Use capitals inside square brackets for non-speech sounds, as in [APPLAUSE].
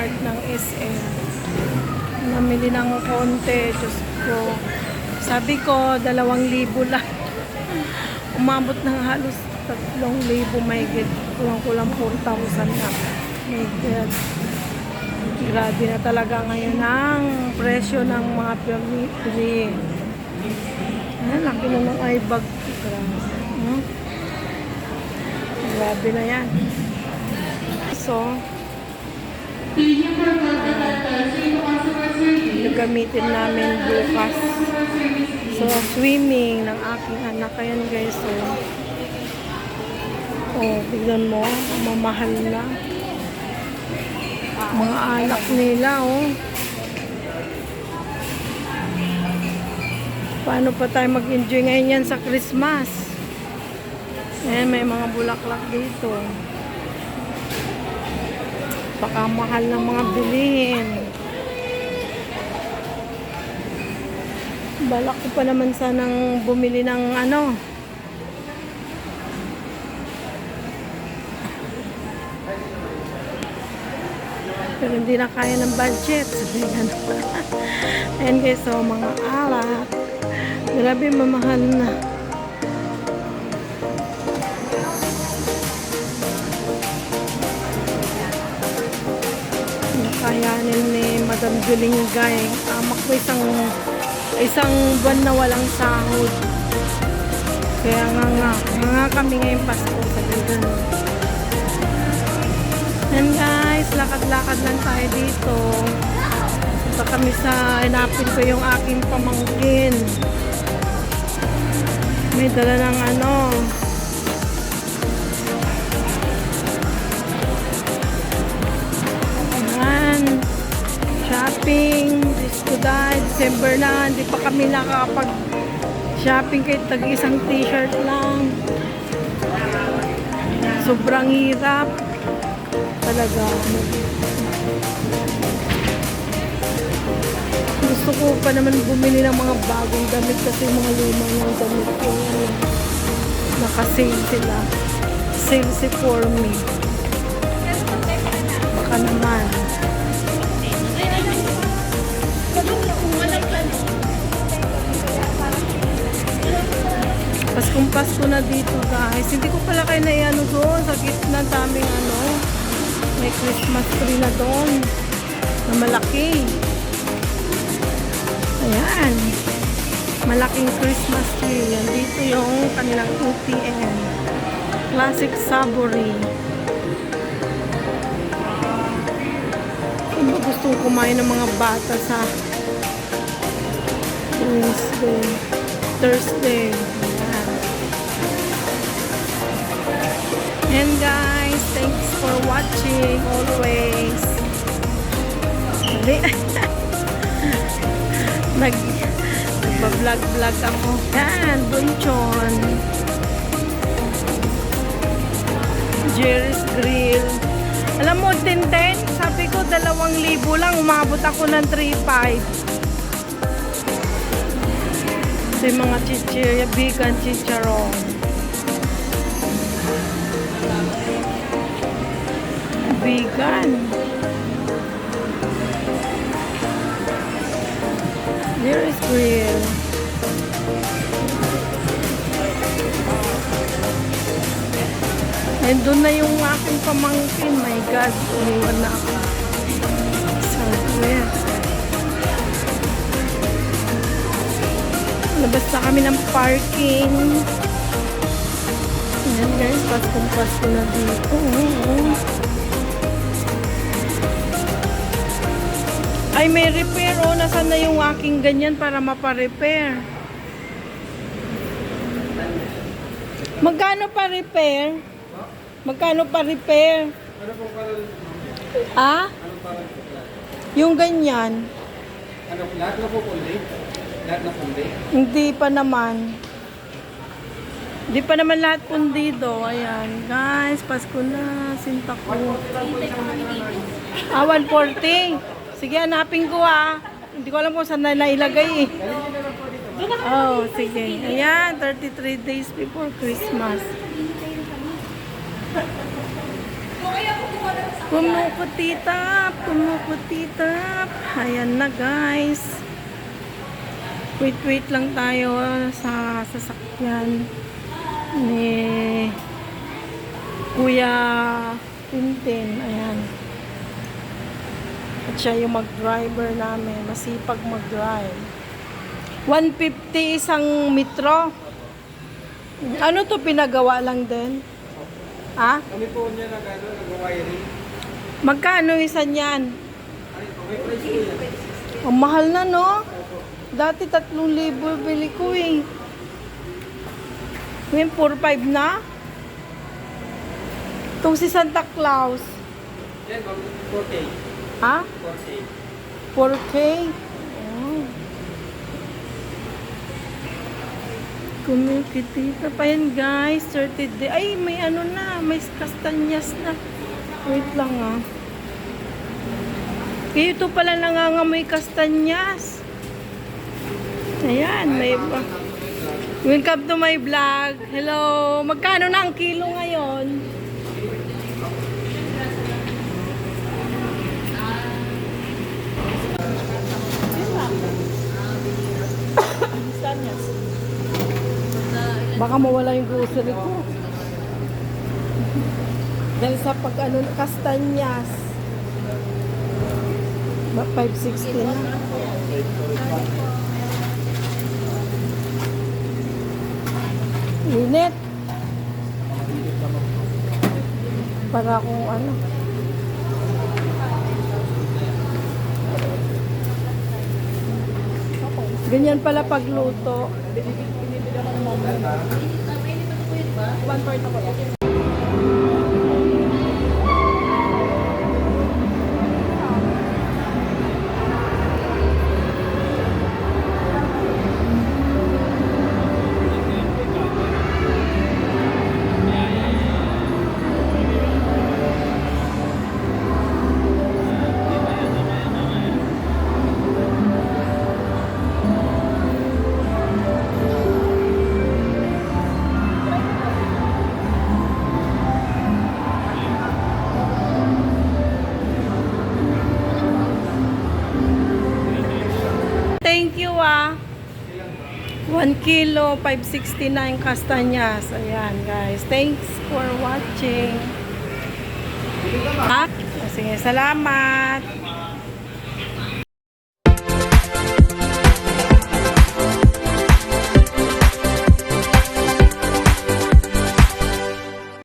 supermart ng SM. Namili ng konti, Diyos ko. Sabi ko, dalawang libo lang. [LAUGHS] Umabot ng halos tatlong libo may git. Kulang-kulang 4,000 na. My God. Grabe na talaga ngayon ang presyo ng mga pili. Ayan, laki na ng eye bag. Hmm? Grabe na yan. So, gagamitin namin bukas. So, swimming ng aking anak. Ayan guys, so. Oh, tignan mo. Mamahal na. Mga anak nila, oh. Paano pa tayo mag-enjoy ngayon yan sa Christmas? Ayan, may mga bulaklak dito. Baka mahal ng mga bilihin. Balak ko pa naman sanang bumili ng ano. Pero hindi na kaya ng budget. [LAUGHS] Ayan guys, so mga alak. Grabe, mamahal na. Nakayanin ni Madam Julingay. Amak ko isang isang buwan na walang sahod. Kaya nga nga, nga kami ngayong Pasko sa ganun. Yan guys, lakad-lakad lang tayo dito. Punta kami sa, inapin ko yung aking pamangkin. May dala ng ano, Shopping. Diyos ko dahil. December na. Hindi pa kami nakakapag shopping kahit tag isang t-shirt lang. Sobrang hirap. Talaga. Gusto ko pa naman bumili ng mga bagong damit kasi mga lumang yung damit ko. Naka-sale sila. Sale si for me. Baka naman. Paskong Pasko na dito guys. Hindi ko pala kayo naiano doon. Sa gitna daming ano. May Christmas tree na doon. Na malaki. Ayan. Malaking Christmas tree. Yan dito yung kanilang UTM. Classic Savory. Ano gustong kumain ng mga bata sa Wednesday, Thursday. And guys, thanks for watching always. [LAUGHS] Nag nagba-vlog-vlog ako. Yan, Bunchon. Jerry's Grill. Alam mo, 10-10, sabi ko, dalawang libo lang, umabot ako ng 3-5. Sa mga chichirya, vegan chicharon. Vegan. Jerry's Grill. And doon na yung aking pamangkin. My God, umiwan na ako. Somewhere. Labas na kami ng parking. Ayan guys, paskong pasko na dito. Oo. Ay, may repair. Oh, nasaan na yung aking ganyan para maparepair? Magkano pa repair? Magkano pa repair? Ano pong karal? Ah? Ano Yung ganyan. Ano, lahat na po kundi? Lahat na kundi? Hindi pa naman. Hindi pa naman lahat pundido. Ayan. Guys, Pasko na. Sinta ko. Ah, 140. Sige, hanapin ko ah. Hindi ko alam kung saan na nailagay eh. Oh, sige. Ayan, 33 days before Christmas. Kumukutitap, kumukutitap. Ayan na guys. Wait, wait lang tayo sa sasakyan ni Kuya Tintin. Ayan. Siya yung mag-driver namin. Masipag mag-drive. 150 isang metro. Ano to pinagawa lang din? Ha? Kami po niya nag ano, nag-wiring. Magkano isa niyan? Ang mahal na, no? Dati 3,000 bili ko eh. Ngayon, 4,500 na? Itong si Santa Claus. Yan, ma'am, 4K. Ha? 4K. 4K? Oh. Kumikitita pa yan, guys. 30 day. Ay, may ano na. May kastanyas na. Wait lang, ah. Kaya ito pala nangangamoy kastanyas. Ayan, may ba. Welcome to my vlog. Hello. Magkano na ang kilo ngayon? Baka mawala yung grocery ko. Dahil sa pag ano, kastanyas. Ba, 560 na. Init. Para kung ano. Ganyan pala pagluto. One part ako yan. 1 kilo, 569 kastanyas. Ayan guys. Thanks for watching. Ha? Sige, salamat.